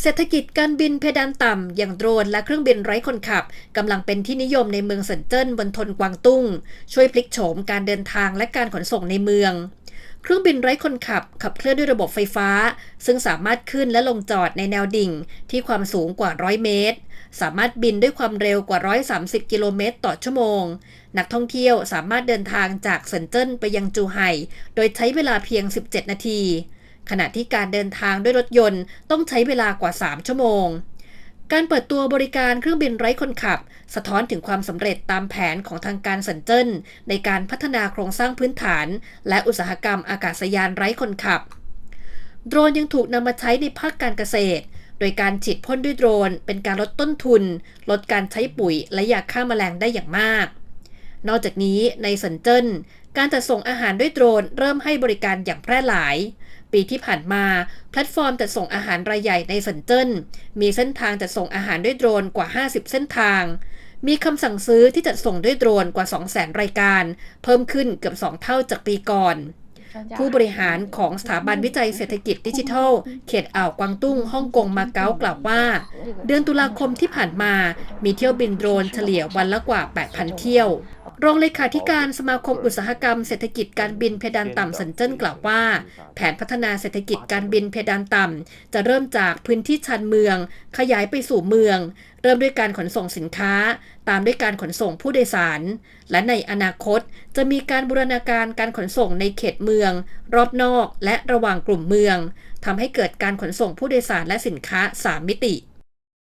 เศรษฐกิจการบินเพดานต่ำ อย่างโดรนและเครื่องบินไร้คนขับกำลังเป็นที่นิยมในเมืองเซินเจิ้นบนทนกวางตุ้ง ช่วยพลิกโฉมการเดินทางและการขนส่งในเมือง เครื่องบินไร้คนขับ ขับเคลื่อนด้วยระบบไฟฟ้า ซึ่งสามารถขึ้นและลงจอดในแนวดิ่ง ที่ความสูงกว่า 100 เมตร สามารถบินด้วยความเร็วกว่า 130 กิโลเมตรต่อชั่วโมง นักท่องเที่ยวสามารถเดินทางจากเซินเจิ้นไปยังจูไห่โดยใช้เวลาเพียง 17 นาที ขณะที่การเดินทางด้วยรถยนต์ต้องใช้เวลากว่า 3 ชั่วโมง การเปิดตัวบริการเครื่องบินไร้คนขับ สะท้อนถึงความสำเร็จตามแผนของทางการเซินเจิ้นในการพัฒนาโครงสร้างพื้นฐาน และอุตสาหกรรมอากาศยานไร้คนขับ โดรนยังถูกนำมาใช้ในภาคการเกษตร โดยการฉีดพ่นด้วยโดรน เป็นการลดต้นทุน ลดการใช้ปุ๋ยและยาฆ่าแมลงได้อย่างมาก นอกจากนี้ในเซินเจิ้นการจัดส่งอาหารด้วยโดรนเริ่มให้บริการอย่างแพร่หลาย ปีที่ผ่านมา แพลตฟอร์มจัดส่งอาหารรายใหญ่ในเซินเจิ้น มีเส้นทางจัดส่งอาหารด้วยโดรนกว่า 50 เส้นทาง มีคำสั่งซื้อที่จัดส่งด้วยโดรนกว่า 200,000 รายการ เพิ่มขึ้นเกือบ 2 เท่าจากปีก่อน ผู้บริหารของสถาบันวิจัยเศรษฐกิจดิจิทัล เขตอ่าวกวางตุ้งฮ่องกงมาเก๊ากล่าวว่า เดือนตุลาคมที่ผ่านมา มีเที่ยวบินโดรนเฉลี่ยวันละกว่า 8,000 เที่ยว รองเลขาธิการสมาคมอุตสาหกรรมเศรษฐกิจการบินเพดานต่ำสันเจิ้นกล่าวว่า แผนพัฒนาเศรษฐกิจการบินเพดานต่ำ จะเริ่มจากพื้นที่ชานเมือง ขยายไปสู่เมือง เริ่มด้วยการขนส่งสินค้า ตามด้วยการขนส่งผู้โดยสาร และในอนาคตจะมีการบูรณาการการขนส่งในเขตเมือง รอบนอกและระหว่างกลุ่มเมืองทำให้เกิดการขนส่งผู้โดยสารและสินค้า 3 มิติ